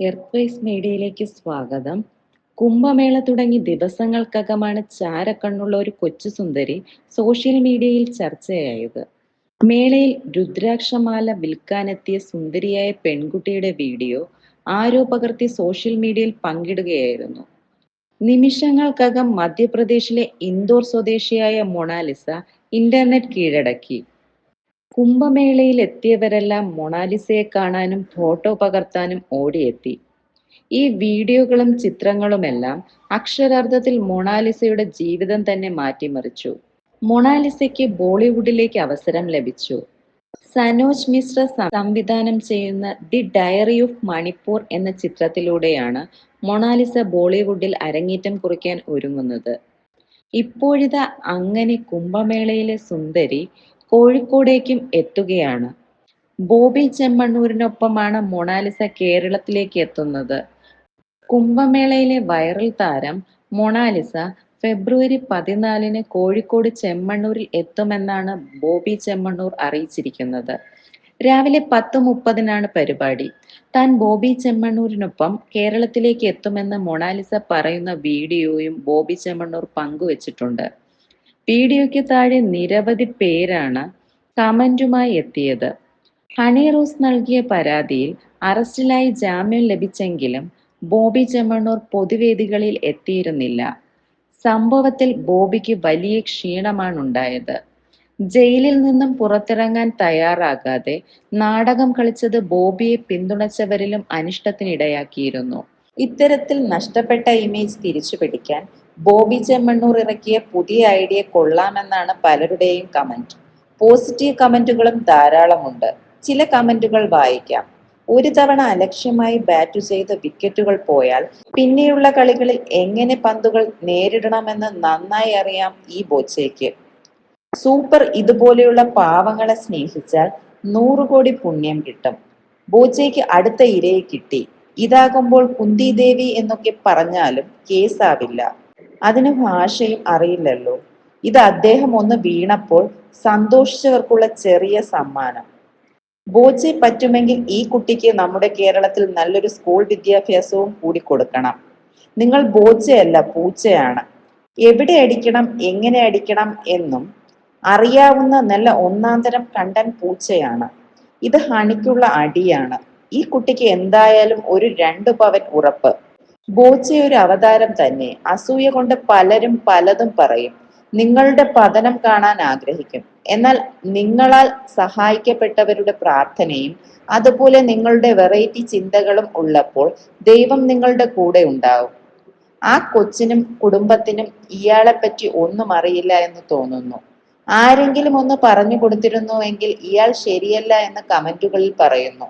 Earth മീഡിയയിലേക്ക് സ്വാഗതം. കുംഭമേള തുടങ്ങി ദിവസങ്ങൾക്കകമാണ് ചാരക്കണ്ണുള്ള ഒരു കൊച്ചു സുന്ദരി സോഷ്യൽ മീഡിയയിൽ ചർച്ചയായത്. മേളയിൽ രുദ്രാക്ഷമാല വിൽക്കാനെത്തിയ സുന്ദരിയായ പെൺകുട്ടിയുടെ വീഡിയോ ആരോ പകർത്തി സോഷ്യൽ മീഡിയയിൽ പങ്കിടുകയായിരുന്നു. നിമിഷങ്ങൾക്കകം മധ്യപ്രദേശിലെ ഇൻഡോർ സ്വദേശിയായ മൊണാലിസ ഇന്റർനെറ്റ് കീഴടക്കി. കുംഭമേളയിൽ എത്തിയവരെല്ലാം മൊണാലിസയെ കാണാനും ഫോട്ടോ പകർത്താനും ഓടിയെത്തി. ഈ വീഡിയോകളും ചിത്രങ്ങളുമെല്ലാം അക്ഷരാർത്ഥത്തിൽ മൊണാലിസയുടെ ജീവിതം തന്നെ മാറ്റിമറിച്ചു. മൊണാലിസയ്ക്ക് ബോളിവുഡിലേക്ക് അവസരം ലഭിച്ചു. സനോജ് മിശ്ര സംവിധാനം ചെയ്യുന്ന ദി ഡയറി ഓഫ് മണിപ്പൂർ എന്ന ചിത്രത്തിലൂടെയാണ് മൊണാലിസ ബോളിവുഡിൽ അരങ്ങേറ്റം കുറിക്കാൻ ഒരുങ്ങുന്നത്. ഇപ്പോഴിത അങ്ങനെ കുംഭമേളയിലെ സുന്ദരി കോഴിക്കോടേക്കും എത്തുകയാണ്. ബോബി ചെമ്മണ്ണൂരിനൊപ്പമാണ് മൊണാലിസ കേരളത്തിലേക്ക് എത്തുന്നത്. കുംഭമേളയിലെ വൈറൽ താരം മൊണാലിസ ഫെബ്രുവരി പതിനാലിന് കോഴിക്കോട് ചെമ്മണ്ണൂരിൽ എത്തുമെന്നാണ് ബോബി ചെമ്മണ്ണൂർ അറിയിച്ചിരിക്കുന്നത്. രാവിലെ പത്ത് മുപ്പതിനാണ് പരിപാടി. താൻ ബോബി ചെമ്മണ്ണൂരിനൊപ്പം കേരളത്തിലേക്ക് എത്തുമെന്ന് മൊണാലിസ പറയുന്ന വീഡിയോയും ബോബി ചെമ്മണ്ണൂർ പങ്കുവച്ചിട്ടുണ്ട്. വീഡിയോയ്ക്ക് താഴെ നിരവധി പേരാണ് കമന്റുമായി എത്തിയത്. ഹണി റോസ് നൽകിയ പരാതിയിൽ അറസ്റ്റിലായി ജാമ്യം ലഭിച്ചെങ്കിലും ബോബി ചെമ്മണ്ണൂർ പൊതുവേദികളിൽ എത്തിയിരുന്നില്ല. സംഭവത്തിൽ ബോബിക്ക് വലിയ ക്ഷീണമാണ് ഉണ്ടായത് ജയിലിൽ നിന്നും പുറത്തിറങ്ങാൻ തയ്യാറാകാതെ നാടകം കളിച്ചത് ബോബിയെ പിന്തുണച്ചവരിലും അനിഷ്ടത്തിനിടയാക്കിയിരുന്നു. ഇത്തരത്തിൽ നഷ്ടപ്പെട്ട ഇമേജ് തിരിച്ചു പിടിക്കാൻ ബോബി ചെമ്മണ്ണൂർ ഇറക്കിയ പുതിയ ഐഡിയ കൊള്ളാമെന്നാണ് പലരുടെയും കമന്റ് പോസിറ്റീവ് കമന്റുകളും ധാരാളമുണ്ട്. ചില കമന്റുകൾ വായിക്കാം. ഒരു തവണ അലക്ഷ്യമായി ബാറ്റ് ചെയ്ത വിക്കറ്റുകൾ പോയാൽ പിന്നെയുള്ള കളികളിൽ എങ്ങനെ പന്തുകൾ നേരിടണമെന്ന് നന്നായി അറിയാം ഈ ബോച്ചയ്ക്ക്. സൂപ്പർ ഇതുപോലെയുള്ള പാവങ്ങളെ സ്നേഹിച്ചാൽ നൂറ് കോടി പുണ്യം കിട്ടും. ബോച്ചയ്ക്ക് അടുത്ത ഇരയെ കിട്ടി. ഇതാകുമ്പോൾ കുന്തി ദേവി എന്നൊക്കെ പറഞ്ഞാലും കേസാവില്ല. അതിന് ഭാഷയും അറിയില്ലല്ലോ. ഇത് അദ്ദേഹം ഒന്ന് വീണപ്പോൾ സന്തോഷിച്ചവർക്കുള്ള ചെറിയ സമ്മാനം. ബോച്ചെ പറ്റുമെങ്കിൽ ഈ കുട്ടിക്ക് നമ്മുടെ കേരളത്തിൽ നല്ലൊരു സ്കൂൾ വിദ്യാഭ്യാസവും കൂടി കൊടുക്കണം. നിങ്ങൾ ബോച്ചയല്ല പൂച്ചയാണ്. എവിടെ അടിക്കണം എങ്ങനെ അടിക്കണം എന്നും അറിയാവുന്ന നല്ല ഒന്നാം തരം കണ്ടൻ പൂച്ചയാണ്. ഇത് ഹണിക്കുള്ള അടിയാണ്. ഈ കുട്ടിക്ക് എന്തായാലും ഒരു രണ്ടു പവൻ ഉറപ്പ്. ബോച്ച ഒരു അവതാരം തന്നെ. അസൂയ കൊണ്ട് പലരും പലതും പറയും. നിങ്ങളുടെ പതനം കാണാൻ ആഗ്രഹിക്കും. എന്നാൽ നിങ്ങളാൽ സഹായിക്കപ്പെട്ടവരുടെ പ്രാർത്ഥനയും അതുപോലെ നിങ്ങളുടെ വെറൈറ്റി ചിന്തകളും ഉള്ളപ്പോൾ ദൈവം നിങ്ങളുടെ കൂടെ ഉണ്ടാവും. ആ കൊച്ചിനും കുടുംബത്തിനും ഇയാളെ പറ്റി ഒന്നും അറിയില്ല എന്ന് തോന്നുന്നു. ആരെങ്കിലും ഒന്ന് പറഞ്ഞു കൊടുത്തിരുന്നുവെങ്കിൽ ഇയാൾ ശരിയല്ല എന്ന് കമന്റുകളിൽ പറയുന്നു.